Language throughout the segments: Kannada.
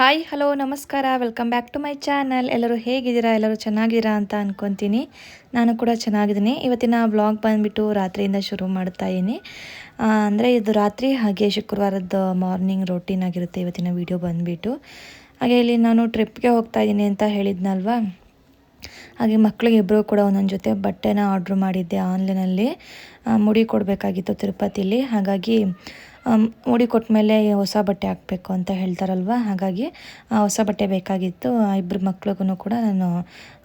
ಹಾಯ್ ಹಲೋ ನಮಸ್ಕಾರ. Welcome back to my channel ಎಲ್ಲರೂ ಹೇಗಿದ್ದೀರಾ? ಎಲ್ಲರೂ ಚೆನ್ನಾಗಿದ್ದೀರಾ ಅಂತ ಅಂದ್ಕೊತೀನಿ ನಾನು ಕೂಡ ಚೆನ್ನಾಗಿದ್ದೀನಿ. ಇವತ್ತಿನ ಬ್ಲಾಗ್ ಬಂದುಬಿಟ್ಟು ರಾತ್ರಿಯಿಂದ ಶುರು ಮಾಡ್ತಾ ಇದ್ದೀನಿ. ಅಂದರೆ ಇದು ರಾತ್ರಿ ಹಾಗೆ ಶುಕ್ರವಾರದ ಮಾರ್ನಿಂಗ್ ರೊಟೀನ್ ಆಗಿರುತ್ತೆ ಇವತ್ತಿನ ವಿಡಿಯೋ ಬಂದುಬಿಟ್ಟು. ಹಾಗೆ ಇಲ್ಲಿ ನಾನು ಟ್ರಿಪ್ಗೆ ಹೋಗ್ತಾ ಇದ್ದೀನಿ ಅಂತ ಹೇಳಿದ್ನಲ್ವಾ? ಹಾಗೆ ಮಕ್ಕಳಿಗೆ ಇಬ್ಬರು ಕೂಡ ಒಂದೊಂದು ಜೊತೆ ಬಟ್ಟೆನ ಆರ್ಡ್ರ್ ಮಾಡಿದ್ದೆ ಆನ್ಲೈನಲ್ಲಿ ಮುಡಿ ಕೊಡಬೇಕಾಗಿತ್ತು ತಿರುಪತಿಲಿ. ಹಾಗಾಗಿ ಮುಡಿ ಕೊಟ್ಟ ಮೇಲೆ ಹೊಸ ಬಟ್ಟೆ ಹಾಕಬೇಕು ಅಂತ ಹೇಳ್ತಾರಲ್ವ? ಹಾಗಾಗಿ ಹೊಸ ಬಟ್ಟೆ ಬೇಕಾಗಿತ್ತು. ಇಬ್ಬರು ಮಕ್ಳಿಗೂ ಕೂಡ ನಾನು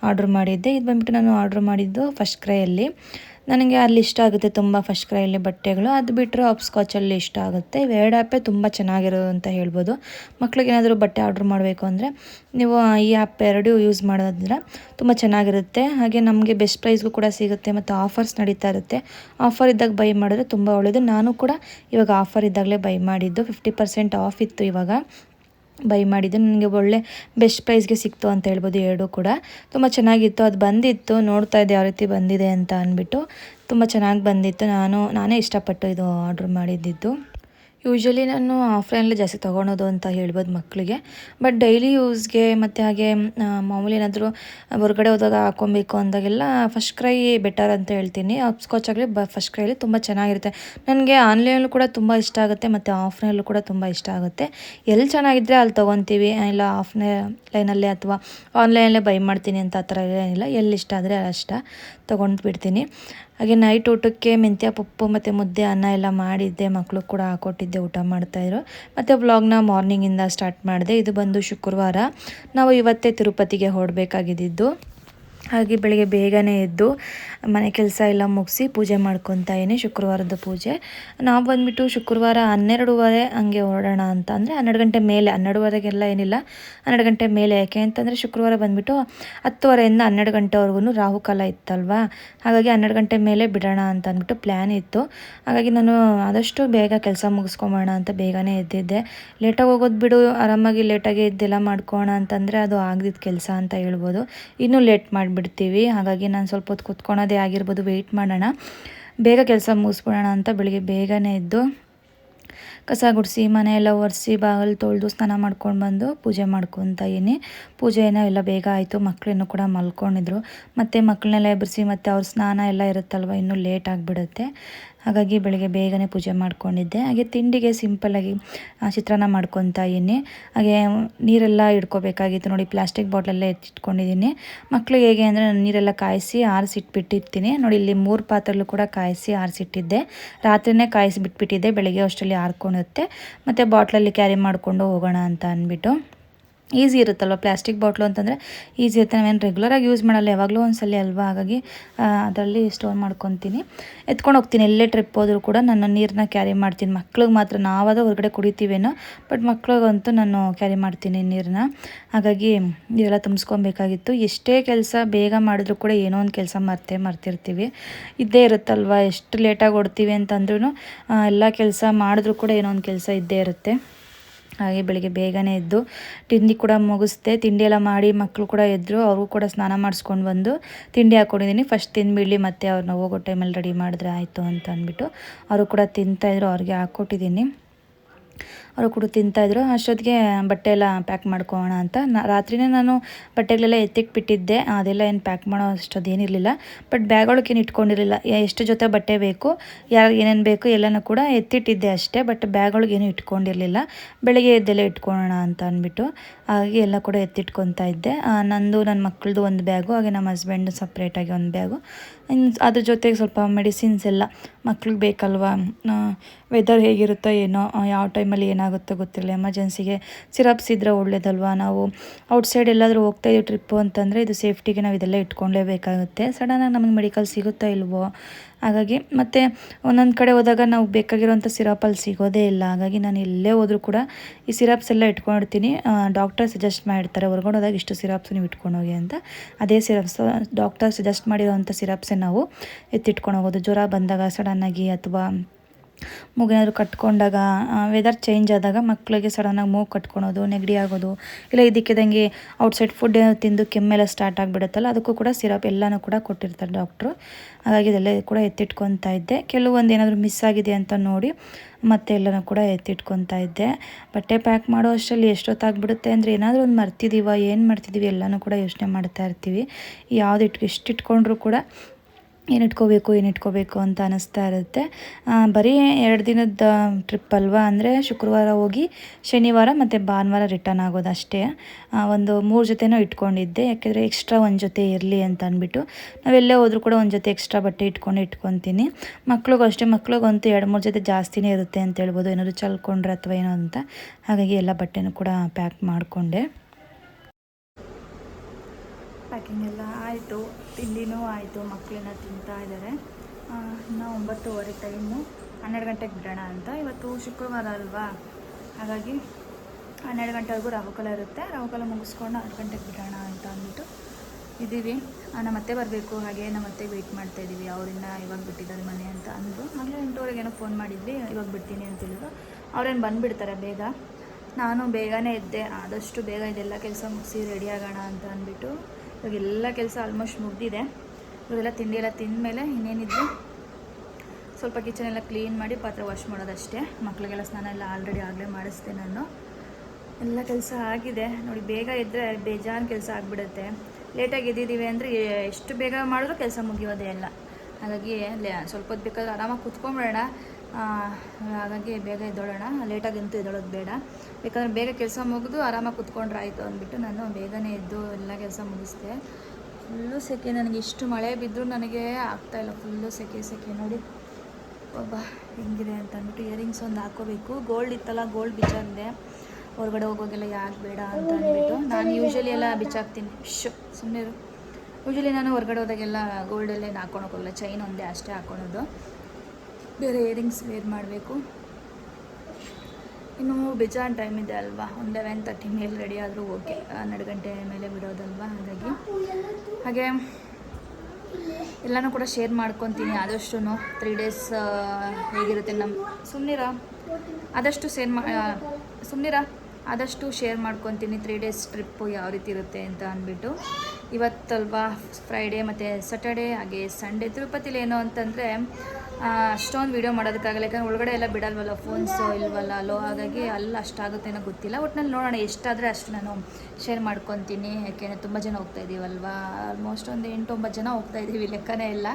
ಆರ್ಡ್ರ್ ಮಾಡಿದ್ದೆ. ಇದು ಬಂದ್ಬಿಟ್ಟು ನಾನು ಆರ್ಡ್ರ್ ಮಾಡಿದ್ದು ಫಸ್ಟ್ ಕ್ರೈಯಲ್ಲಿ. ನನಗೆ ಅಲ್ಲಿ ಇಷ್ಟ ಆಗುತ್ತೆ ತುಂಬ ಫಸ್ಟ್ ಕ್ರೈಯಲ್ಲಿ ಬಟ್ಟೆಗಳು. ಅದು ಬಿಟ್ಟರೆ ಸ್ಕಾಚಲ್ಲಿ ಇಷ್ಟ ಆಗುತ್ತೆ. ಇವೆರಡು ಆ್ಯಪೇ ತುಂಬ ಚೆನ್ನಾಗಿರೋದು ಅಂತ ಹೇಳ್ಬೋದು. ಮಕ್ಳಿಗೆ ಏನಾದರೂ ಬಟ್ಟೆ ಆರ್ಡ್ರ್ ಮಾಡಬೇಕು ಅಂದರೆ ನೀವು ಈ ಆ್ಯಪ್ ಎರಡು ಯೂಸ್ ಮಾಡೋದ್ರೆ ತುಂಬ ಚೆನ್ನಾಗಿರುತ್ತೆ. ಹಾಗೆ ನಮಗೆ ಬೆಸ್ಟ್ ಪ್ರೈಸ್ಗೂ ಕೂಡ ಸಿಗುತ್ತೆ ಮತ್ತು ಆಫರ್ಸ್ ನಡೀತಾ ಇರುತ್ತೆ. ಆಫರ್ ಇದ್ದಾಗ ಬೈ ಮಾಡಿದ್ರೆ ತುಂಬ ಒಳ್ಳೆಯದು ನಾನು ಕೂಡ ಇವಾಗ ಆಫರ್ ಇದ್ದಾಗಲೇ ಬೈ ಮಾಡಿದ್ದು. ಫಿಫ್ಟಿ ಪರ್ಸೆಂಟ್ ಆಫ್ ಇತ್ತು ಇವಾಗ. ಬೈ ಮಾಡಿದ್ದು. ನನಗೆ ಒಳ್ಳೆ ಬೆಸ್ಟ್ ಪ್ರೈಸ್ಗೆ ಸಿಕ್ತು ಅಂತ ಹೇಳ್ಬೋದು ಎರಡೂ ಕೂಡ. ತುಂಬ ಚೆನ್ನಾಗಿತ್ತು. ಅದು ಬಂದಿತ್ತು. ನೋಡ್ತಾ ಇದ್ದೆ ಯಾವ ರೀತಿ ಬಂದಿದೆ ಅಂತ ಅಂದ್ಬಿಟ್ಟು. ತುಂಬ ಚೆನ್ನಾಗಿ ಬಂದಿತ್ತು. ನಾನು, ನಾನೇ ಇಷ್ಟಪಟ್ಟು ಇದು ಆರ್ಡ್ರ್ ಮಾಡಿದ್ದಿದ್ದು ಯೂಶ್ವಲಿ ನಾನು ಆಫ್ಲೈನಲ್ಲೇ ಜಾಸ್ತಿ ತೊಗೊಳೋದು ಅಂತ ಹೇಳ್ಬೋದು ಮಕ್ಕಳಿಗೆ ಬಟ್ ಡೈಲಿ ಯೂಸ್ಗೆ ಮತ್ತು ಹಾಗೆ ಮಾಮೂಲಿ ಏನಾದರೂ ಹೊರಗಡೆ ಹೋದಾಗ ಹಾಕೊಬೇಕು ಅಂದಾಗೆಲ್ಲ ಫಸ್ಟ್ ಕ್ರೈ ಬೆಟರ್ ಅಂತ ಹೇಳ್ತೀನಿ. ಸ್ಕಾಚ್ ಆಗಲಿ, ಬ ಫಸ್ಟ್ ಕ್ರೈಲಿ ತುಂಬ ಚೆನ್ನಾಗಿರುತ್ತೆ. ನನಗೆ ಆನ್ಲೈನಲ್ಲೂ ಕೂಡ ತುಂಬ ಇಷ್ಟ ಆಗುತ್ತೆ, ಮತ್ತು ಆಫ್ಲೈನಲ್ಲೂ ಕೂಡ ತುಂಬ ಇಷ್ಟ ಆಗುತ್ತೆ. ಎಲ್ಲಿ ಚೆನ್ನಾಗಿದ್ದರೆ ಅಲ್ಲಿ ತೊಗೊತೀವಿ ಇಲ್ಲ ಆಫ್ಲೈನಲ್ಲೇ ಅಥವಾ ಆನ್ಲೈನಲ್ಲೇ ಬೈ ಮಾಡ್ತೀನಿ ಅಂತ ಆ ಥರ ಏನಿಲ್ಲ. ಎಲ್ಲಿ ಇಷ್ಟ ಆದರೆ ಅಷ್ಟ ತೊಗೊಂಡು ಬಿಡ್ತೀನಿ ಹಾಗೆ ನೈಟ್ ಊಟಕ್ಕೆ ಮೆಂತ್ಯ, ಪಪ್ಪು ಮತ್ತು ಮುದ್ದೆ, ಅನ್ನ ಎಲ್ಲ ಮಾಡಿದ್ದೆ. ಮಕ್ಕಳು ಕೂಡ ಹಾಕೊಟ್ಟಿದ್ದೆ, ಊಟ ಮಾಡ್ತಾಯಿದ್ರು ಮತ್ತು ವ್ಲಾಗ್ನ ಮಾರ್ನಿಂಗಿಂದ ಸ್ಟಾರ್ಟ್ ಮಾಡಿದೆ. ಇದು ಬಂದು ಶುಕ್ರವಾರ. ನಾವು ಇವತ್ತೇ ತಿರುಪತಿಗೆ ಹೊರಡಬೇಕಾಗಿದ್ದು. ಹಾಗೆ ಬೆಳಗ್ಗೆ ಬೇಗನೆ ಎದ್ದು ಮನೆ ಕೆಲಸ ಎಲ್ಲ ಮುಗಿಸಿ ಪೂಜೆ ಮಾಡ್ಕೊತಾ ಇದ್ದೀನಿ, ಶುಕ್ರವಾರದ ಪೂಜೆ. ನಾವು ಬಂದುಬಿಟ್ಟು ಶುಕ್ರವಾರ ಹನ್ನೆರಡುವರೆ ಹಂಗೆ ಹೊರಡೋಣ ಅಂತ ಅಂದರೆ ಹನ್ನೆರಡು ಗಂಟೆ ಮೇಲೆ, ಹನ್ನೆರಡುವರೆಗೆಲ್ಲ ಏನಿಲ್ಲ. ಹನ್ನೆರಡು ಗಂಟೆ ಮೇಲೆ ಯಾಕೆ ಅಂತಂದರೆ ಶುಕ್ರವಾರ ಬಂದುಬಿಟ್ಟು ಹತ್ತುವರೆಯಿಂದ ಹನ್ನೆರಡು ಗಂಟೆವರೆಗೂ ರಾಹುಕಾಲ ಇತ್ತಲ್ವಾ? ಹಾಗಾಗಿ ಹನ್ನೆರಡು ಗಂಟೆ ಮೇಲೆ ಬಿಡೋಣ ಅಂತ ಅಂದ್ಬಿಟ್ಟು ಪ್ಲ್ಯಾನ್ ಇತ್ತು. ಹಾಗಾಗಿ ನಾನು ಆದಷ್ಟು ಬೇಗ ಕೆಲಸ ಮುಗಿಸ್ಕೊಂಬೋಣ ಅಂತ ಬೇಗನೆ ಎದ್ದಿದ್ದೆ. ಲೇಟಾಗಿ ಹೋಗೋದು ಬಿಡು, ಆರಾಮಾಗಿ ಲೇಟಾಗಿ ಇದ್ದೆಲ್ಲ ಮಾಡ್ಕೋಣ ಅಂತಂದರೆ ಅದು ಆಗದಿದ್ದ ಕೆಲಸ ಅಂತ ಹೇಳ್ಬೋದು. ಇನ್ನೂ ಲೇಟ್ ಮಾಡಿ ಬಿಡ್ತೀವಿ. ಹಾಗಾಗಿ ನಾನು ಸ್ವಲ್ಪ ಹೊತ್ತು ಕುತ್ಕೊಳೋದೇ ಆಗಿರ್ಬೋದು ವೆಯ್ಟ್ ಮಾಡೋಣ. ಬೇಗ ಕೆಲಸ ಮುಗಿಸ್ಬಿಡೋಣ ಅಂತ ಬೆಳಿಗ್ಗೆ ಬೇಗನೆ ಎದ್ದು ಕಸ ಗುಡಿಸಿ ಮನೆಯೆಲ್ಲ ಒರೆಸಿ, ಬಾಗಿಲು ತೊಳೆದು ಸ್ನಾನ ಮಾಡ್ಕೊಂಡು ಬಂದು ಪೂಜೆ ಮಾಡ್ಕೊತಾ ಇದ್ದೀನಿ. ಪೂಜೆ ಏನೋ ಎಲ್ಲ ಬೇಗ ಆಯಿತು ಮಕ್ಕಳನ್ನು ಕೂಡ ಮಲ್ಕೊಂಡಿದ್ರು. ಮತ್ತು ಮಕ್ಕಳನ್ನೆಲ್ಲ ಎಬ್ಬರಿಸಿ ಮತ್ತು ಅವ್ರ ಸ್ನಾನ ಎಲ್ಲ ಇರುತ್ತಲ್ವ, ಇನ್ನೂ ಲೇಟ್ ಆಗಿಬಿಡುತ್ತೆ. ಹಾಗಾಗಿ ಬೆಳಗ್ಗೆ ಬೇಗನೆ ಪೂಜೆ ಮಾಡ್ಕೊಂಡಿದ್ದೆ. ಹಾಗೆ ತಿಂಡಿಗೆ ಸಿಂಪಲ್ಲಾಗಿ ಚಿತ್ರಾನ್ನ ಮಾಡ್ಕೊತಾ ಇದ್ದೀನಿ. ಹಾಗೆ, ನೀರೆಲ್ಲ ಇಟ್ಕೋಬೇಕಾಗಿತ್ತು ನೋಡಿ ಪ್ಲಾಸ್ಟಿಕ್ ಬಾಟ್ಲೆಲ್ಲ ಎತ್ತಿಟ್ಕೊಂಡಿದ್ದೀನಿ ಮಕ್ಕಳು ಹೇಗೆ ಅಂದರೆ, ನಾನು ನೀರೆಲ್ಲ ಕಾಯಿಸಿ ಆರಿಸಿಟ್ಬಿಟ್ಟಿರ್ತೀನಿ. ನೋಡಿ, ಇಲ್ಲಿ ಮೂರು ಪಾತ್ರೆಲ್ಲೂ ಕೂಡ ಕಾಯಿಸಿ ಆರಿಸಿಟ್ಟಿದ್ದೆ. ರಾತ್ರಿನೇ ಕಾಯಿಸಿ ಬಿಟ್ಬಿಟ್ಟಿದ್ದೆ ಬೆಳಗ್ಗೆ ಅಷ್ಟರಲ್ಲಿ ಆರ್ಕೊಳುತ್ತೆ. ಮತ್ತು ಬಾಟ್ಲಲ್ಲಿ ಕ್ಯಾರಿ ಮಾಡಿಕೊಂಡು ಹೋಗೋಣ ಅಂತ ಅಂದ್ಬಿಟ್ಟು. ಈಸಿ ಇರುತ್ತಲ್ವ? ಪ್ಲಾಸ್ಟಿಕ್ ಬಾಟ್ಲು ಅಂತಂದರೆ ಈಸಿ ಇರುತ್ತೆ. ನಾವೇನು ರೆಗ್ಯುಲರಾಗಿ ಯೂಸ್ ಮಾಡಲ್ಲ. ಯಾವಾಗಲೂ ಒಂದ್ಸಲ ಅಲ್ವಾ? ಹಾಗಾಗಿ ಅದರಲ್ಲಿ ಸ್ಟೋರ್ ಮಾಡ್ಕೊತೀನಿ. ಎತ್ಕೊಂಡು ಹೋಗ್ತೀನಿ. ಎಲ್ಲೇ ಟ್ರಿಪ್ ಹೋದರೂ ಕೂಡ ನಾನು ನೀರನ್ನ ಕ್ಯಾರಿ ಮಾಡ್ತೀನಿ. ಮಕ್ಳಿಗೆ ಮಾತ್ರ ನಾವಾದ ಹೊರಗಡೆ ಕುಡಿತೀವೇನೋ ಬಟ್ ಮಕ್ಳಿಗಂತೂ ನಾನು ಕ್ಯಾರಿ ಮಾಡ್ತೀನಿ ನೀರನ್ನ ಹಾಗಾಗಿ ಇದೆಲ್ಲ ತುಂಬಿಸ್ಕೊಬೇಕಾಗಿತ್ತು. ಎಷ್ಟೇ ಕೆಲಸ ಬೇಗ ಮಾಡಿದ್ರು ಕೂಡ ಏನೋ ಒಂದು ಕೆಲಸ ಮರ್ತೇ ಮರ್ತಿರ್ತೀವಿ. ಇದ್ದೇ ಇರುತ್ತಲ್ವ? ಎಷ್ಟು ಲೇಟಾಗಿ ಓಡ್ತೀವಿ ಅಂತಂದ್ರೂ ಎಲ್ಲ ಕೆಲಸ ಮಾಡಿದ್ರೂ ಕೂಡ ಏನೋ ಒಂದು ಕೆಲಸ ಇದ್ದೇ ಇರುತ್ತೆ. ಹಾಗೆ ಬೆಳಿಗ್ಗೆ ಬೇಗನೆ ಎದ್ದು ತಿಂಡಿ ಕೂಡ ಮುಗಿಸ್ದೆ, ತಿಂಡಿ ಎಲ್ಲ ಮಾಡಿ ಮಕ್ಕಳು ಕೂಡ ಎದ್ದರು ಅವ್ರಿಗೂ ಕೂಡ ಸ್ನಾನ ಮಾಡಿಸ್ಕೊಂಡು ಬಂದು ತಿಂಡಿ ಹಾಕ್ಕೊಂಡಿದ್ದೀನಿ ಫಸ್ಟ್ ತಿಂದುಬಿಡಲಿ ಮತ್ತು ಅವ್ರನ್ನ ಹೋಗೋ ಟೈಮಲ್ಲಿ ರೆಡಿ ಮಾಡಿದ್ರೆ ಆಯಿತು ಅಂತ ಅಂದ್ಬಿಟ್ಟು ಅವರು ಕೂಡ ತಿಂತಾಯಿದ್ರು ಅವ್ರಿಗೆ ಹಾಕ್ಕೊಟ್ಟಿದ್ದೀನಿ ಅವರು ಕೂಡ ತಿಂತಾಯಿದ್ರು ಅಷ್ಟೊತ್ತಿಗೆ ಬಟ್ಟೆ ಎಲ್ಲ ಪ್ಯಾಕ್ ಮಾಡ್ಕೋಣ ಅಂತ. ನಾ, ರಾತ್ರಿನೇ ನಾನು ಬಟ್ಟೆಗಳೆಲ್ಲ ಎತ್ತಿಟ್ಬಿಟ್ಟಿದ್ದೆ. ಅದೆಲ್ಲ ಏನು ಪ್ಯಾಕ್ ಮಾಡೋ ಅಷ್ಟೊಂದು ಏನಿರಲಿಲ್ಲ. ಬಟ್ ಬ್ಯಾಗ್ ಒಳಗೇನು ಇಟ್ಕೊಂಡಿರಲಿಲ್ಲ. ಎಷ್ಟು ಜೊತೆ ಬಟ್ಟೆ ಬೇಕು ಯಾರಿಗೆ ಏನೇನು ಬೇಕು ಎಲ್ಲನೂ ಕೂಡ ಎತ್ತಿಟ್ಟಿದ್ದೆ ಅಷ್ಟೇ. ಬಟ್ ಬ್ಯಾಗ್ ಒಳಗೇನು ಇಟ್ಕೊಂಡಿರಲಿಲ್ಲ. ಬೆಳಗ್ಗೆ ಎದ್ದೆಲ್ಲ ಇಟ್ಕೊಳ್ಳೋಣ ಅಂತ ಅಂದ್ಬಿಟ್ಟು ಹಾಗೆ ಎಲ್ಲ ಕೂಡ ಎತ್ತಿಟ್ಕೊತಾ ಇದ್ದೆ. ನಂದು ನನ್ನ ಮಕ್ಕಳದು ಒಂದು ಬ್ಯಾಗು, ಹಾಗೆ ನಮ್ಮ ಹಸ್ಬೆಂಡ್ ಸಪ್ರೇಟಾಗಿ ಒಂದು ಬ್ಯಾಗು. ಇನ್ನು ಅದ್ರ ಜೊತೆಗೆ ಸ್ವಲ್ಪ ಮೆಡಿಸಿನ್ಸ್ ಎಲ್ಲ ಮಕ್ಳಿಗೆ ಬೇಕಲ್ವಾ? ವೆದರ್ ಹೇಗಿರುತ್ತೋ ಏನೋ ಯಾವ ಟೈಮಲ್ಲಿ ಏನಾಗುತ್ತೋ ಗೊತ್ತಿಲ್ಲ ಎಮರ್ಜೆನ್ಸಿಗೆ ಸಿರಪ್ಸ್ ಇದ್ದರೆ ಒಳ್ಳೇದಲ್ವಾ? ನಾವು ಔಟ್ಸೈಡ್ ಎಲ್ಲಾದರೂ ಹೋಗ್ತಾ ಇದ್ದೀವಿ ಟ್ರಿಪ್ಪು ಅಂತಂದರೆ ಇದು ಸೇಫ್ಟಿಗೆ ನಾವು ಇದೆಲ್ಲ ಇಟ್ಕೊಳ್ಳೇಬೇಕಾಗುತ್ತೆ ಸಡನ್ನಾಗಿ ನಮಗೆ ಮೆಡಿಕಲ್ ಸಿಗುತ್ತಾ ಇಲ್ವೋ? ಹಾಗಾಗಿ ಮತ್ತು ಒಂದೊಂದು ಕಡೆ ಹೋದಾಗ ನಾವು ಬೇಕಾಗಿರೋಂಥ ಸಿರಪಲ್ಲಿ ಸಿಗೋದೇ ಇಲ್ಲ. ಹಾಗಾಗಿ ನಾನು ಎಲ್ಲೇ ಹೋದರೂ ಕೂಡ ಈ ಸಿರಪ್ಸ್ ಎಲ್ಲ ಇಟ್ಕೊಂಡಿರ್ತೀನಿ. ಡಾಕ್ಟರ್ ಸಜೆಸ್ಟ್ ಮಾಡಿರ್ತಾರೆ ಹೊರ್ಗಡೆ ಹೋದಾಗ ಇಷ್ಟು ಸಿರಪ್ಸ್ ನೀವು ಇಟ್ಕೊಂಡು ಹೋಗಿ ಅಂತ. ಅದೇ ಸಿರಪ್ಸ್ ಡಾಕ್ಟರ್ ಸಜೆಸ್ಟ್ ಮಾಡಿರೋವಂಥ ಸಿರಪ್ಸೇ ನಾವು ಎತ್ತಿಟ್ಕೊಂಡು ಹೋಗೋದು. ಜ್ವರ ಬಂದಾಗ ಸಡನ್ನಾಗಿ ಅಥವಾ ಮೂಗೇನಾದ್ರು ಕಟ್ಕೊಂಡಾಗ ವೆದರ್ ಚೇಂಜ್ ಆದಾಗ ಮಕ್ಕಳಿಗೆ ಸಡನ್ನಾಗಿ ಮೂಗು ಕಟ್ಕೊಳೋದು, ನೆಗಡಿ ಆಗೋದು, ಇಲ್ಲ ಇದಕ್ಕಿದ್ದಂಗೆ ಔಟ್ಸೈಡ್ ಫುಡ್ ತಿಂದು ಕೆಮ್ಮೆಲ್ಲ ಸ್ಟಾರ್ಟ್ ಆಗಿಬಿಡುತ್ತಲ್ಲ, ಅದಕ್ಕೂ ಕೂಡ ಸಿರಪ್ ಎಲ್ಲನೂ ಕೂಡ ಕೊಟ್ಟಿರ್ತಾರೆ ಡಾಕ್ಟ್ರು ಹಾಗಾಗಿ ಇದೆಲ್ಲ ಕೂಡ ಎತ್ತಿಟ್ಕೊತಾ ಇದ್ದೆ. ಕೆಲವೊಂದು ಏನಾದರೂ ಮಿಸ್ ಆಗಿದೆ ಅಂತ ನೋಡಿ ಮತ್ತೆ ಎಲ್ಲನೂ ಕೂಡ ಎತ್ತಿಟ್ಕೊತಾ ಇದ್ದೆ. ಬಟ್ಟೆ ಪ್ಯಾಕ್ ಮಾಡೋ ಅಷ್ಟರಲ್ಲಿ ಎಷ್ಟೊತ್ತಾಗ್ಬಿಡುತ್ತೆ ಅಂದರೆ ಏನಾದರೂ ಒಂದು ಮರ್ತಿದ್ದೀವ ಏನು ಮಾಡ್ತಿದ್ದೀವಿ ಎಲ್ಲನೂ ಕೂಡ ಯೋಚನೆ ಮಾಡ್ತಾ ಇರ್ತೀವಿ. ಯಾವ್ದು ಇಟ್ಟು ಎಷ್ಟು ಇಟ್ಕೊಂಡ್ರೂ ಕೂಡ ಏನು ಇಟ್ಕೋಬೇಕು ಏನು ಇಟ್ಕೋಬೇಕು ಅಂತ ಅನ್ನಿಸ್ತಾ ಇರುತ್ತೆ. ಬರೀ ಎರಡು ದಿನದ ಟ್ರಿಪ್ ಅಲ್ವಾ? ಅಂದರೆ ಶುಕ್ರವಾರ ಹೋಗಿ ಶನಿವಾರ ಮತ್ತು ಭಾನುವಾರ ರಿಟರ್ನ್ ಆಗೋದು ಅಷ್ಟೇ ಒಂದು ಮೂರು ಜೊತೆನೂ ಇಟ್ಕೊಂಡಿದ್ದೆ. ಯಾಕೆಂದರೆ ಎಕ್ಸ್ಟ್ರಾ ಒಂದು ಜೊತೆ ಇರಲಿ ಅಂತ ಅಂದ್ಬಿಟ್ಟು. ನಾವೆಲ್ಲೇ ಹೋದರೂ ಕೂಡ ಒಂದು ಜೊತೆ ಎಕ್ಸ್ಟ್ರಾ ಬಟ್ಟೆ ಇಟ್ಕೊಂಡು ಇಟ್ಕೊತೀನಿ. ಮಕ್ಳಿಗೂ ಅಷ್ಟೇ, ಮಕ್ಳಿಗಂತೂ ಎರಡು ಮೂರು ಜೊತೆ ಜಾಸ್ತಿನೇ ಇರುತ್ತೆ ಅಂತ ಹೇಳ್ಬೋದು. ಏನಾದರೂ ಚಲ್ಕೊಂಡ್ರೆ ಅಥವಾ ಏನೋ ಅಂತ. ಹಾಗಾಗಿ ಎಲ್ಲ ಬಟ್ಟೆನೂ ಕೂಡ ಪ್ಯಾಕ್ ಮಾಡಿಕೊಂಡೆ. ಪ್ಯಾಕಿಂಗ್ ಎಲ್ಲ ಆಯಿತು, ತಿಂಡಿನೂ ಆಯಿತು ಮಕ್ಕಳೆಲ್ಲ ತಿಂತಾ ಇದ್ದಾರೆ. ಇನ್ನು ಒಂಬತ್ತುವರೆ ಟೈಮು, ಹನ್ನೆರಡು ಗಂಟೆಗೆ ಬಿಡೋಣ ಅಂತ. ಇವತ್ತು ಶುಕ್ರವಾರ ಅಲ್ವಾ? ಹಾಗಾಗಿ ಹನ್ನೆರಡು ಗಂಟೆವರೆಗೂ ರಾಹುಕಾಲ ಇರುತ್ತೆ. ರಾಹುಕಾಲ ಮುಗಿಸ್ಕೊಂಡು ಹತ್ತು ಗಂಟೆಗೆ ಬಿಡೋಣ ಅಂತ ಅಂದ್ಬಿಟ್ಟು ಇದ್ದೀವಿ. ನಮ್ಮ ಅತ್ತೆ ಬರಬೇಕು, ಹಾಗೆ ನಮ್ಮ ಮತ್ತೆ ವೆಯ್ಟ್ ಮಾಡ್ತಾ ಇದ್ದೀವಿ. ಅವರಿಂದ ಇವಾಗ ಬಿಟ್ಟಿದ್ದಾರೆ ಮನೆ ಅಂತ ಅಂದರು ಹಾಗೆ ಎಂಟೂವರೆಗೆ ಏನೋ ಫೋನ್ ಮಾಡಿದ್ವಿ, ಇವಾಗ ಬಿಡ್ತೀನಿ ಅಂತ ಹೇಳಿದ್ರು. ಅವ್ರೇನು ಬಂದುಬಿಡ್ತಾರೆ ಬೇಗ? ನಾನು ಬೇಗನೆ ಎದ್ದೆ, ಆದಷ್ಟು ಬೇಗ ಇದೆಲ್ಲ ಕೆಲಸ ಮುಗಿಸಿ ರೆಡಿ ಆಗೋಣ ಅಂತ ಅಂದ್ಬಿಟ್ಟು ಇವಾಗ ಎಲ್ಲ ಕೆಲಸ ಆಲ್ಮೋಸ್ಟ್ ಮುಗಿದಿದೆ. ಇವಾಗೆಲ್ಲ ತಿಂಡಿ ಎಲ್ಲ ತಿಂದಮೇಲೆ ಇನ್ನೇನಿದ್ರೆ ಸ್ವಲ್ಪ ಕಿಚನ್ ಎಲ್ಲ ಕ್ಲೀನ್ ಮಾಡಿ ಪಾತ್ರೆ ವಾಶ್ ಮಾಡೋದಷ್ಟೇ. ಮಕ್ಕಳಿಗೆಲ್ಲ ಸ್ನಾನ ಎಲ್ಲ ಆಲ್ರೆಡಿ ಆಗಲೇ ಮಾಡಿಸ್ದೆ ನಾನು. ಎಲ್ಲ ಕೆಲಸ ಆಗಿದೆ. ನೋಡಿ, ಬೇಗ ಇದ್ದರೆ ಬೇಜಾನ್ ಕೆಲಸ ಆಗಿಬಿಡುತ್ತೆ. ಲೇಟಾಗಿ ಎದ್ದಿದ್ದೀವಿ ಅಂದರೆ ಎಷ್ಟು ಬೇಗ ಮಾಡಿದ್ರೂ ಕೆಲಸ ಮುಗಿಯೋದೇ ಇಲ್ಲ. ಹಾಗಾಗಿ ಸ್ವಲ್ಪ ಬೇಕಾದ್ರೆ ಆರಾಮಾಗಿ ಕುತ್ಕೊಂಬಿಡೋಣ. ಹಾಗಾಗಿ ಬೇಗ ಎದ್ದೋಳೋಣ. ಲೇಟಾಗಿ ಅಂತೂ ಎದ್ದೋಳೋದು ಬೇಡ. ಯಾಕಂದರೆ ಬೇಗ ಕೆಲಸ ಮುಗಿದು ಆರಾಮಾಗಿ ಕುತ್ಕೊಂಡ್ರೆ ಆಯಿತು ಅಂದ್ಬಿಟ್ಟು ನಾನು ಬೇಗನೆ ಎದ್ದು ಎಲ್ಲ ಕೆಲಸ ಮುಗಿಸ್ದೆ. ಫುಲ್ಲು ಸೆಕೆ, ನನಗೆ ಇಷ್ಟು ಮಳೆ ಬಿದ್ದರೂ ನನಗೆ ಆಗ್ತಾಯಿಲ್ಲ ಫುಲ್ಲು ಸೆಕೆ ಸೆಕೆ. ನೋಡಿ, ಒಬ್ಬ ಹೆಂಗಿದೆ ಅಂತ ಅಂದ್ಬಿಟ್ಟು ಇಯರಿಂಗ್ಸ್ ಒಂದು ಹಾಕೋಬೇಕು ಗೋಲ್ಡ್ ಇತ್ತಲ್ಲ, ಗೋಲ್ಡ್ ಬಿಚ್ಚಾಗಿದೆ ಹೊರಗಡೆ ಹೋಗೋಗೆಲ್ಲ ಯಾಕೆ ಬೇಡ ಅಂತ ಅಂದ್ಬಿಟ್ಟು ನಾನು ಯೂಶ್ವಲಿ ಎಲ್ಲ ಬಿಚ್ಚಾಕ್ತೀನಿ. ಶು ಸುಮ್ಮನೆ ಯೂಶ್ವಲಿ ನಾನು ಹೊರಗಡೆ ಹೋದಾಗೆಲ್ಲ ಗೋಲ್ಡಲ್ಲೇ ಹಾಕೊಂಡು ಹೋಗಲ್ಲ ಚೈನ್ ಒಂದೇ ಅಷ್ಟೇ ಹಾಕೊಳೋದು. ಬೇರೆ ಇಯರಿಂಗ್ಸ್ ವೇರ್ ಮಾಡಬೇಕು. ಇನ್ನು ಬೇಜಾನ್ ಟೈಮ್ ಇದೆ ಅಲ್ವಾ? ಒಂದು ಲೆವೆನ್ ತರ್ಟಿ ಮೇಲೆ ರೆಡಿ ಆದರೂ ಓಕೆ ಹನ್ನೆರಡು ಗಂಟೆ ಮೇಲೆ ಬಿಡೋದಲ್ವಾ? ಹಾಗಾಗಿ. ಹಾಗೆ ಎಲ್ಲನೂ ಕೂಡ ಶೇರ್ ಮಾಡ್ಕೊತೀನಿ. ಆದಷ್ಟು ತ್ರೀ ಡೇಸ್ ಹೇಗಿರುತ್ತೆ ನಮ್ಮ ಸುಮ್ಮನಿರ ಆದಷ್ಟು ಶೇರ್ ಮಾ ಸುಮ್ಮನಿರ ಆದಷ್ಟು ಶೇರ್ ಮಾಡ್ಕೊತೀನಿ. ತ್ರೀ ಡೇಸ್ ಟ್ರಿಪ್ಪು ಯಾವ ರೀತಿ ಇರುತ್ತೆ ಅಂತ ಅಂದ್ಬಿಟ್ಟು. ಇವತ್ತಲ್ವಾ ಫ್ರೈಡೇ ಮತ್ತು ಸ್ಯಾಟರ್ಡೇ ಹಾಗೆ ಸಂಡೇ ತಿರುಪತಿಲಿ ಏನು ಅಂತಂದರೆ ಅಷ್ಟೊಂದು ವೀಡಿಯೋ ಮಾಡೋದಕ್ಕಾಗಲ್ಲ, ಯಾಕಂದ್ರೆ ಒಳಗಡೆ ಎಲ್ಲ ಬಿಡಲ್ವಲ್ಲ ಫೋನ್ಸು ಇಲ್ವಲ್ಲ ಲೋ ಹಾಗಾಗಿ ಅಲ್ಲಿ ಅಷ್ಟಾಗುತ್ತೇನೋ ಗೊತ್ತಿಲ್ಲ. ಒಟ್ಟಿನಲ್ಲಿ ನೋಡೋಣ, ಎಷ್ಟಾದರೆ ಅಷ್ಟು ನಾನು ಶೇರ್ ಮಾಡ್ಕೊತೀನಿ. ಯಾಕೆಂದರೆ ತುಂಬ ಜನ ಹೋಗ್ತಾ ಇದ್ದೀವಲ್ವಾ ಆಲ್ಮೋಸ್ಟ್ ಒಂದು ಎಂಟು ಒಂಬತ್ತು ಜನ ಹೋಗ್ತಾ ಇದ್ದೀವಿ ಲೆಕ್ಕನೇ ಇಲ್ಲ.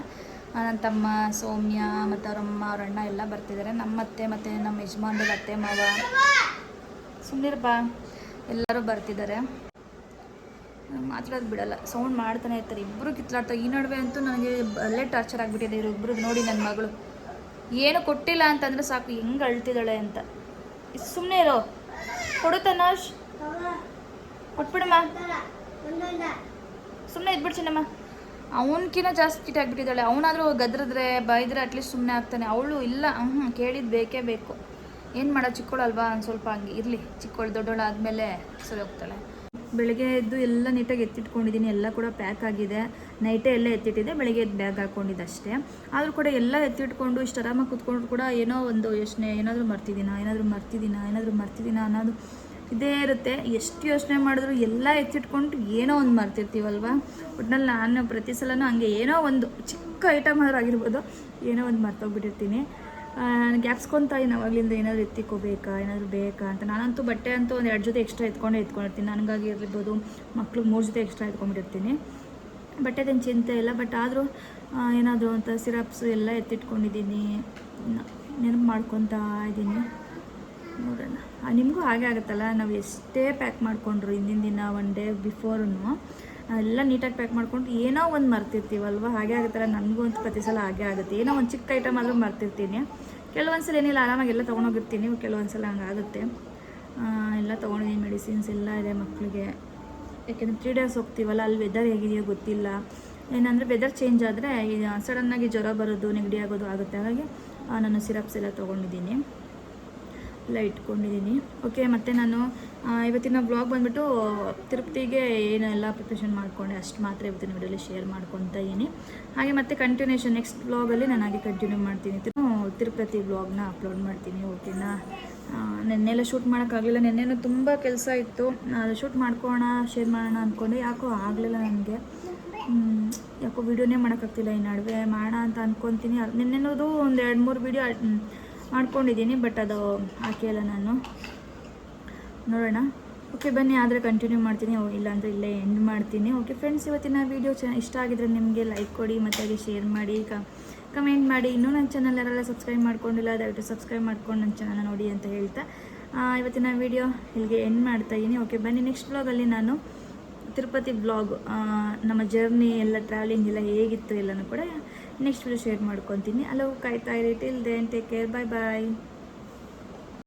ನನ್ನ ತಮ್ಮ, ಸೌಮ್ಯ, ಮತ್ತು ಅವರಮ್ಮ, ಅವ್ರ ಅಣ್ಣ ಎಲ್ಲ ಬರ್ತಿದ್ದಾರೆ ನಮ್ಮ ಅತ್ತೆ ಮತ್ತು ನಮ್ಮ ಯಜಮಾನ್ರ, ಅತ್ತೆ, ಮಾವ. ಸುಮ್ಮನಿರಪ್ಪ ಎಲ್ಲರೂ ಬರ್ತಿದ್ದಾರೆ ಮಾತಾಡೋದು ಬಿಡಲ್ಲ. ಸೌಂಡ್ ಮಾಡ್ತಾನೆ ಇರ್ತಾರೆ. ಇಬ್ಬರು ಕಿತ್ಲಾಡ್ತಾರೆ ಈ ನಡುವೆ ಅಂತೂ ನನಗೆ ಅಲ್ಲೇ ಟಾರ್ಚರ್ ಆಗಿಬಿಟ್ಟಿದೆ ಇವ್ರಿಬ್ರು ನೋಡಿ ನನ್ನ ಮಗಳು. ಏನು ಕೊಟ್ಟಿಲ್ಲ ಅಂತಂದರೆ ಸಾಕು. ಹೆಂಗೆ ಅಳ್ತಿದ್ದಾಳೆ ಅಂತ. ಸುಮ್ಮನೆ ಇರೋ. ಕೊಡು ತನಾಶ್ ಕೊಟ್ಬಿಡಮ್ಮ. ಸುಮ್ಮನೆ ಇದ್ಬಿಡು ಚಿನ್ನಮ್ಮ ಅವನಕಿನ ಜಾಸ್ತಿ ಕಿಟ್ ಆಗಿಬಿಟ್ಟಿದ್ದಾಳೆ. ಅವನಾದರೂ ಗದ್ರದ್ರೆ, ಬೈದ್ರೆ ಅಟ್ಲೀಸ್ಟ್ ಸುಮ್ಮನೆ ಆಗ್ತಾನೆ. ಅವಳು ಇಲ್ಲ. ಹ್ಞೂ ಕೇಳಿದ್ದು ಬೇಕೇ ಬೇಕು. ಏನು ಮಾಡೋ ಚಿಕ್ಕವಳಲ್ವಾ ಒಂದು ಸ್ವಲ್ಪ ಹಂಗೆ ಇರಲಿ. ಚಿಕ್ಕವಳು ದೊಡ್ಡವಳು ಆದಮೇಲೆ ಸರಿ ಹೋಗ್ತಾಳೆ. ಬೆಳಗ್ಗೆ ಎದ್ದು ಎಲ್ಲ ನೀಟಾಗಿ ಎತ್ತಿಟ್ಕೊಂಡಿದ್ದೀನಿ, ಎಲ್ಲ ಕೂಡ ಪ್ಯಾಕ್ ಆಗಿದೆ. ನೈಟೇ ಎಲ್ಲ ಎತ್ತಿಟ್ಟಿದೆ ಬೆಳಗ್ಗೆ ಎದ್ದು ಬ್ಯಾಗ್ ಹಾಕ್ಕೊಂಡಿದ್ದೆ ಅಷ್ಟೇ ಆದರೂ ಕೂಡ ಎಲ್ಲ ಎತ್ತಿಟ್ಕೊಂಡು, ಇಷ್ಟು ಆರಾಮಾಗಿ ಕೂತ್ಕೊಂಡು ಕೂಡ ಏನೋ ಒಂದು ಯೋಚನೆ, ಏನಾದರೂ ಮರ್ತಿದ್ದೀನಾ ಏನಾದರೂ ಮರ್ತಿದ್ದೀನಾ ಏನಾದರೂ ಮರ್ತಿದ್ದೀನಾ ಅನ್ನೋದು ಇದೇ ಇರುತ್ತೆ. ಎಷ್ಟು ಯೋಚನೆ ಮಾಡಿದ್ರು ಎಲ್ಲ ಎತ್ತಿಟ್ಕೊಂಡು ಏನೋ ಒಂದು ಮರ್ತಿರ್ತೀವಲ್ವ? ಒಟ್ನಲ್ಲಿ ನಾನು ಪ್ರತಿ ಸಲನೂ ಹಂಗೆ ಏನೋ ಒಂದು ಚಿಕ್ಕ ಐಟಮ್ ಆದ್ರೂ ಆಗಿರ್ಬೋದು, ಏನೋ ಒಂದು ಮರ್ತೋಗ್ಬಿಟ್ಟಿರ್ತೀನಿ. ಗ್ಯಾಪ್ಸ್ಕೊತಾ ಇನ್ನು ಅವಾಗಲಿಂದ ಏನಾದರೂ ಎತ್ತಿಕೋಬೇಕಾ, ಏನಾದರೂ ಬೇಕಾ ಅಂತ. ನಾನಂತೂ ಬಟ್ಟೆ ಅಂತೂ ಒಂದು ಎರಡು ಜೊತೆ ಎಕ್ಸ್ಟ್ರಾ ಎತ್ಕೊಂಡೇ ಎತ್ಕೊಂಡಿರ್ತೀನಿ. ನನಗಾಗಿ ಇರ್ಬೋದು ಮಕ್ಳಿಗೆ ಮೂರು ಜೊತೆ ಎಕ್ಸ್ಟ್ರಾ ಎತ್ಕೊಂಡ್ಬಿಟ್ಟಿರ್ತೀನಿ. ಬಟ್ಟೆದೇನು ಚಿಂತೆ ಇಲ್ಲ ಬಟ್ ಆದರೂ ಏನಾದರೂ ಅಂತ ಸಿರಪ್ಸು ಎಲ್ಲ ಎತ್ತಿಟ್ಕೊಂಡಿದ್ದೀನಿ. ನೆನಪು ಮಾಡ್ಕೊತಾ ಇದ್ದೀನಿ ನೋಡೋಣ. ನಿಮಗೂ ಹಾಗೆ ಆಗುತ್ತಲ್ಲ? ನಾವು ಎಷ್ಟೇ ಪ್ಯಾಕ್ ಮಾಡಿಕೊಂಡ್ರು ಹಿಂದಿನ ದಿನ ಒನ್ ಡೇ ಬಿಫೋರೂ ಎಲ್ಲ ನೀಟಾಗಿ ಪ್ಯಾಕ್ ಮಾಡ್ಕೊಂಡು ಏನೋ ಒಂದು ಮರ್ತಿರ್ತೀವಲ್ವ? ಹಾಗೆ ಆಗುತ್ತಲ್ಲ ನನಗೂ ಅಂತ ಪ್ರತಿ ಸಲ ಹಾಗೆ ಆಗುತ್ತೆ. ಏನೋ ಒಂದು ಚಿಕ್ಕ ಐಟಮ್ ಆದರೂ ಮರ್ತಿರ್ತೀನಿ. ಕೆಲವೊಂದು ಸಲ ಏನಿಲ್ಲ, ಆರಾಮಾಗಿ ಎಲ್ಲ ತೊಗೊಂಡೋಗಿರ್ತೀನಿ. ಕೆಲವೊಂದು ಸಲ ಹಂಗಾಗುತ್ತೆ ಎಲ್ಲ ತೊಗೊಂಡಿದ್ದೀನಿ ಮೆಡಿಸಿನ್ಸ್ ಎಲ್ಲ ಇದೆ ಮಕ್ಕಳಿಗೆ. ಯಾಕೆಂದರೆ ತ್ರೀ ಡೇಸ್ ಹೋಗ್ತೀವಲ್ಲ, ಅಲ್ಲಿ ವೆದರ್ ಹೇಗಿದೆಯೋ ಗೊತ್ತಿಲ್ಲ. ಏನಂದರೆ ವೆದರ್ ಚೇಂಜ್ ಆದರೆ ಸಡನ್ನಾಗಿ ಜ್ವರ ಬರೋದು, ನೆಗಡಿ ಆಗೋದು ಆಗುತ್ತೆ. ಹಾಗಾಗಿ ನಾನು ಸಿರಪ್ಸ್ ಎಲ್ಲ ತೊಗೊಂಡಿದ್ದೀನಿ. ಎಲ್ಲ ಇಟ್ಕೊಂಡಿದ್ದೀನಿ. ಓಕೆ ಮತ್ತು ನಾನು ಇವತ್ತಿನ ಬ್ಲಾಗ್ ಬಂದುಬಿಟ್ಟು ತಿರುಪತಿಗೆ ಏನೆಲ್ಲ ಪ್ರಿಪ್ರೇಷನ್ ಮಾಡಿಕೊಂಡೆ, ಅಷ್ಟು ಮಾತ್ರ ಇವತ್ತಿನ ವಿಡಿಯೋಲಿ ಶೇರ್ ಮಾಡ್ಕೊತಾ ಇದ್ದೀನಿ. ಹಾಗೆ ಮತ್ತೆ ಕಂಟಿನ್ಯೂಷನ್ ನೆಕ್ಸ್ಟ್ ಬ್ಲಾಗಲ್ಲಿ ನಾನು ಹಾಗೆ ಕಂಟಿನ್ಯೂ ಮಾಡ್ತೀನಿ. ತಿರುಪತಿ ಬ್ಲಾಗ್ನ ಅಪ್ಲೋಡ್ ಮಾಡ್ತೀನಿ ಓಕೆನಾ ನೆನ್ನೆ ನೆನ್ನೆಲ್ಲ ಶೂಟ್ ಮಾಡೋಕ್ಕಾಗಲಿಲ್ಲ ನೆನ್ನೆನೂ ತುಂಬ ಕೆಲಸ ಇತ್ತು. ಅದು ಶೂಟ್ ಮಾಡ್ಕೋಣ ಶೇರ್ ಮಾಡೋಣ ಅಂದ್ಕೊಂಡೆ ಯಾಕೋ ಆಗಲಿಲ್ಲ ನನಗೆ. ಯಾಕೋ ವೀಡಿಯೋನೇ ಮಾಡೋಕ್ಕಾಗ್ತಿಲ್ಲ ಈ ನಡುವೆ. ಮಾಡೋಣ ಅಂತ ಅಂದ್ಕೊತೀನಿ ನಿನ್ನೆನೋದು ಒಂದು ಎರಡು ಮೂರು ವೀಡಿಯೋ ಮಾಡ್ಕೊಂಡಿದ್ದೀನಿ ಬಟ್ ಅದು ಹಾಕಿಲ್ಲ ನಾನು. ನೋಡೋಣ. ಓಕೆ ಬನ್ನಿ, ಆದರೆ ಕಂಟಿನ್ಯೂ ಮಾಡ್ತೀನಿ. ಇಲ್ಲಾಂದರೆ ಇಲ್ಲೇ ಎಂಡ್ ಮಾಡ್ತೀನಿ. ಓಕೆ ಫ್ರೆಂಡ್ಸ್ ಇವತ್ತಿನ ವೀಡಿಯೋ ಚೆನ್ನ ಇಷ್ಟ ಆಗಿದ್ರೆ ನಿಮಗೆ ಲೈಕ್ ಕೊಡಿ, ಮತ್ತು ಹಾಗೆ ಶೇರ್ ಮಾಡಿ ಕಮೆಂಟ್ ಮಾಡಿ. ಇನ್ನೂ ನನ್ನ ಚಾನಲ್ ಯಾರೆಲ್ಲ ಸಬ್ಸ್ಕ್ರೈಬ್ ಮಾಡ್ಕೊಂಡಿಲ್ಲ, ದಯವಿಟ್ಟು ಸಬ್ಸ್ಕ್ರೈಬ್ ಮಾಡ್ಕೊಂಡು ನನ್ನ ಚಾನಲ್ ನೋಡಿ ಅಂತ ಹೇಳ್ತಾ ಇವತ್ತಿನ ವೀಡಿಯೋ ಇಲ್ಲಿಗೆ ಎಂಡ್ ಮಾಡ್ತಾ ಇದ್ದೀನಿ ಓಕೆ ಬನ್ನಿ ನೆಕ್ಸ್ಟ್ ಬ್ಲಾಗಲ್ಲಿ ನಾನು ತಿರುಪತಿ ಬ್ಲಾಗ್ ನಮ್ಮ ಜರ್ನಿ ಎಲ್ಲ ಟ್ರಾವೆಲಿಂಗ್ ಎಲ್ಲ ಹೇಗಿತ್ತು ಎಲ್ಲನೂ ಕೂಡ ನೆಕ್ಸ್ಟ್ ವಿಡಿಯೋ ಶೇರ್ ಮಾಡ್ಕೊತೀನಿ. ಅಲೋ ಕಾಯ್ತಾ ಇರಿ till then take care bye bye